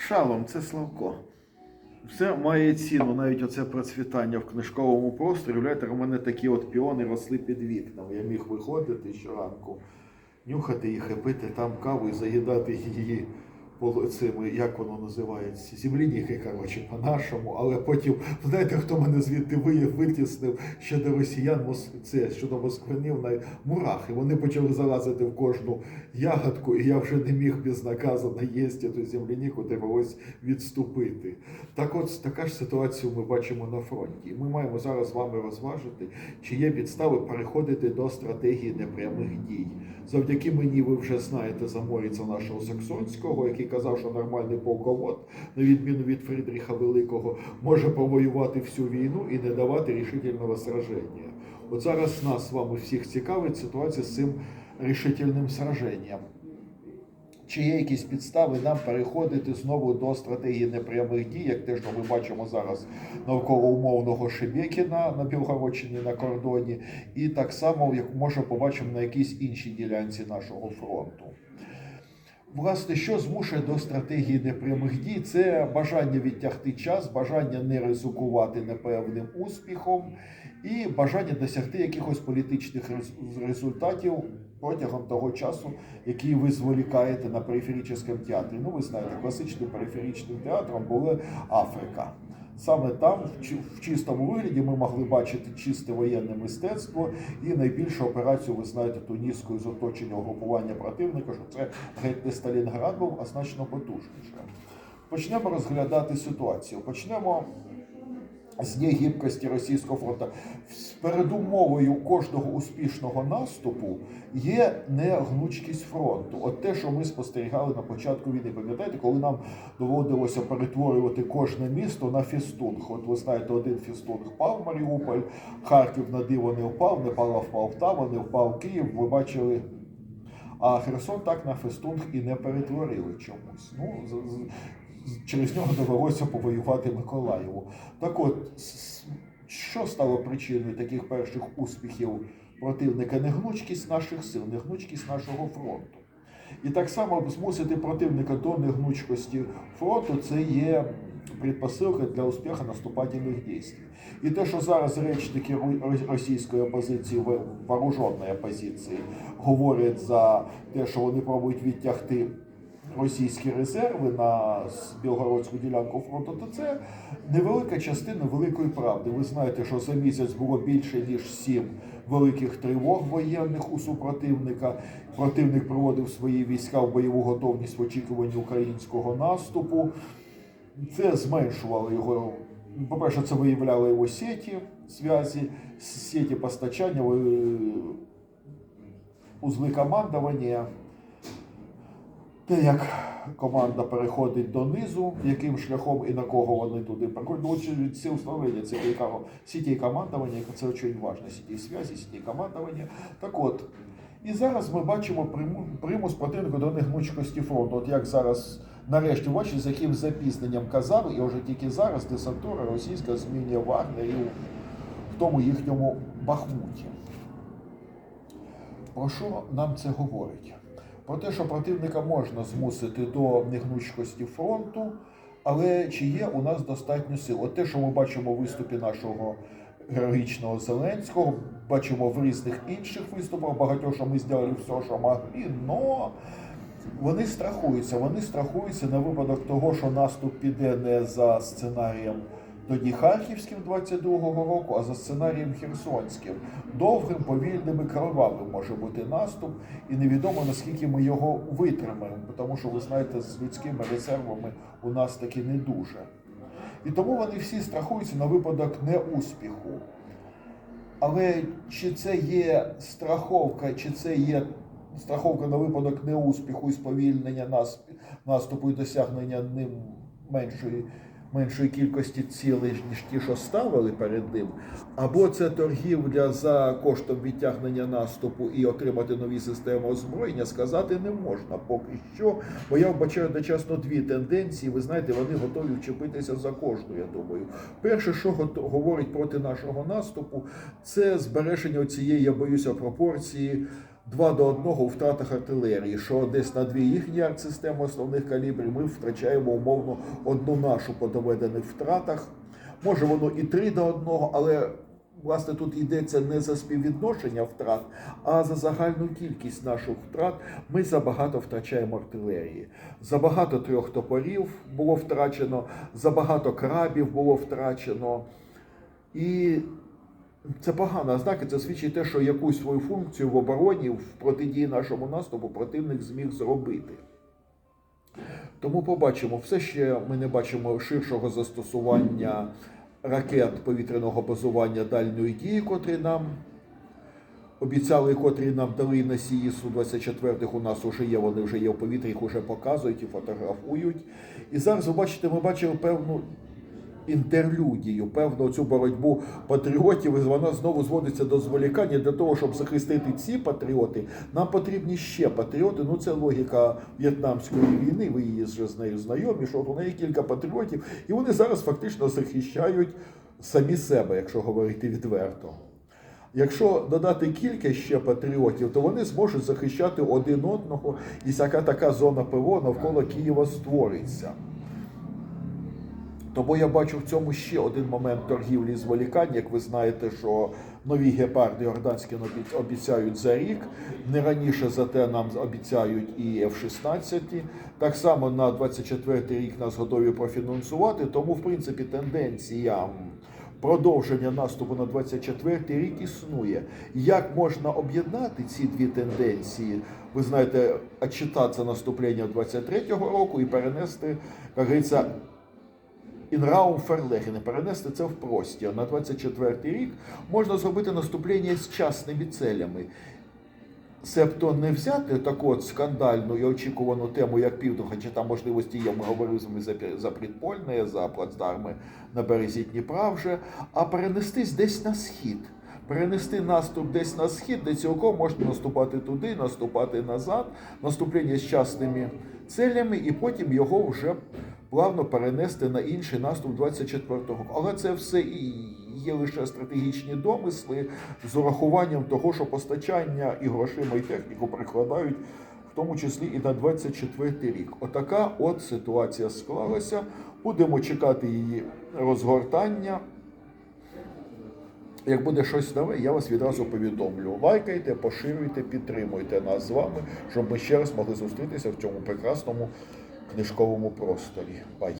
Шалом, це Славко. Все має ціну, навіть оце процвітання в книжковому просторі. Уявляєте, у мене такі от піони росли під вікнами. Я міг виходити щоранку, нюхати їх і пити там каву і заїдати її цими, як воно називається, земляніки, коротше, по-нашому. Але потім, знаєте, хто мене звідти витіснив щодо росіян, це щодо москвинів на мурахи. Вони почали залазити в кожну ягодку, і я вже не міг безнаказано їсти ту земляніку, довелось відступити. Так от така ж ситуацію ми бачимо на фронті. І Ми маємо зараз з вами розважити, чи є підстави переходити до стратегії непрямих дій. Завдяки мені ви вже знаєте заморіця нашого Саксонського, який казав, що нормальний полковод, на відміну від Фрідріха Великого, може провоювати всю війну і не давати рішительного сраження. От зараз нас з вами всіх цікавить ситуація з цим рішительним сраженням. Чи є якісь підстави нам переходити знову до стратегії непрямих дій, як те, що ми бачимо зараз навколо умовного Шебекіна на Білгородщині на кордоні, і так само, як може побачимо на якійсь іншій ділянці нашого фронту. Власне, що змушує до стратегії непрямих дій, це бажання відтягти час, бажання не ризикувати непевним успіхом і бажання досягти якихось політичних результатів протягом того часу, який ви зволікаєте на периферичному театрі. Ну, ви знаєте, класичним периферичним театром була Африка. Саме там, в чи- в чистому вигляді, ми могли бачити чисте воєнне мистецтво і найбільшу операцію, ви знаєте, тунісською з оточення угрупування противника, що це геть не Сталінград був, а значно потужніше. Почнемо розглядати ситуацію. Почнемо з негибкості російського фронту. Передумовою кожного успішного наступу є негнучкість фронту. От те, що ми спостерігали на початку війни. Пам'ятаєте, коли нам доводилося перетворювати кожне місто на фістунг. От ви знаєте, один фістунг впав Маріуполь, Харків на диво не впав, не впала Полтава, не впав Київ. Ви бачили. А Херсон так на фестунг і не перетворили чомусь. Ну, через нього довелося повоювати Миколаєву. Так от, що стало причиною таких перших успіхів противника? Негнучкість наших сил, негнучкість нашого фронту. І так само змусити противника до негнучкості фронту це є предпосилка для успіху наступательних дій. І те, що зараз речники російської опозиції, вооруженої опозиції, говорять за те, що вони пробують відтягти російські резерви на білгородську ділянку фронту, то це невелика частина великої правди. Ви знаєте, що за місяць було більше ніж сім великих тривог воєнних у супротивника. Противник проводив свої війська в бойову готовність в очікуванні українського наступу. Це зменшувало його. По-перше, це виявляло його сеті зв'язі, сеті постачання, ви- узли командування. Те, як команда переходить донизу, яким шляхом і на кого вони туди приходять. Ну, сил встановлення це цікаво. Сіті командування, це дуже важливо. Сіті зв'язі, сіті командування. Так от, і зараз ми бачимо примус противника до негнучкості фронту. От як зараз, нарешті, бачите, з яким запізненням казали, і вже тільки зараз десантура російська змінює Вагнерів в тому їхньому Бахмуті. Про що нам це говорить? Про те, що противника можна змусити до негнучкості фронту, але чи є у нас достатньо сил? От те, що ми бачимо в виступі нашого героїчного Зеленського, бачимо в різних інших виступах, багатьох, що ми зробили все, що могли, но вони страхуються. Вони страхуються на випадок того, що наступ піде не за сценарієм тоді Харківським 22-го року, а за сценарієм Херсонським. Довгим, повільним і кровавим може бути наступ, і невідомо наскільки ми його витримаємо, тому що ви знаєте, з людськими резервами у нас таки не дуже. І тому вони всі страхуються на випадок неуспіху. Але чи це є страховка, чи це є страховка на випадок неуспіху і сповільнення наступу і досягнення ним меншої, меншої кількості цілей, ніж ті, що ставили перед ним, або це торгівля за коштом відтягнення наступу і отримати нові системи озброєння, сказати не можна поки що. Бо я вбачаю одночасно дві тенденції. Ви знаєте, вони готові вчепитися за кожну, я думаю. Перше, що говорить проти нашого наступу, це збереження цієї, я боюся, пропорції 2 до 1 у втратах артилерії, що десь на дві їхні артсистеми основних калібрів ми втрачаємо умовно одну нашу по доведених втратах. Може воно і 3 до 1, але власне тут йдеться не за співвідношення втрат, а за загальну кількість наших втрат. Ми забагато втрачаємо артилерії. Забагато трьох топорів було втрачено, забагато крабів було втрачено. І це погано ознака, це свідчить те, що якусь свою функцію в обороні, в протидії нашому наступу противник зміг зробити. Тому побачимо, все ще ми не бачимо ширшого застосування ракет повітряного базування дальньої дії, котрі нам обіцяли, котрі нам дали носії Су-24 у нас вже є, вони вже є в повітрі, їх вже показують і фотографують. І зараз ви бачите, ми бачимо певну інтерлюдію, певну цю боротьбу патріотів, і вона знову зводиться до зволікання для того, щоб захистити ці патріоти. Нам потрібні ще патріоти. Ну це логіка в'єтнамської війни. Ви її вже з нею знайомі. Що от у неї кілька патріотів, і вони зараз фактично захищають самі себе, якщо говорити відверто. Якщо додати кілька ще патріотів, то вони зможуть захищати один одного, і всяка така зона ПВО навколо Києва створиться. Тому я бачу в цьому ще один момент торгівлі зволікань. Як ви знаєте, що нові гепарди Йорданські обі- обіцяють за рік. Не раніше зате нам обіцяють і F-16. Так само на 24 рік нас готові профінансувати. Тому, в принципі, тенденція продовження наступу на 24 рік існує. Як можна об'єднати ці дві тенденції? Ви знаєте, отчитатися наступлення 23-го року і перенести, як говориться, Інраум Ферлехене перенести це в простір. На 24-й рік можна зробити наступлення з частними целями. Себто не взяти таку от скандальну і очікувану тему, як південь, хоча там можливості є, ми говорили за, за Предпольне, за плацдарми на березі Дніпра вже, а перенестись десь на схід. Перенести наступ десь на схід, де цілком можна наступати туди, наступати назад, наступлення з частними целями, і потім його вже плавно перенести на інший наступ 24-го. Але це все і є лише стратегічні домисли з урахуванням того, що постачання і грошима, і техніку прикладають, в тому числі і на 24 рік. Отака от ситуація склалася. Будемо чекати її розгортання. Як буде щось нове, я вас відразу повідомлю. Лайкайте, поширюйте, підтримуйте нас з вами, щоб ми ще раз могли зустрітися в цьому прекрасному книжковому просторі.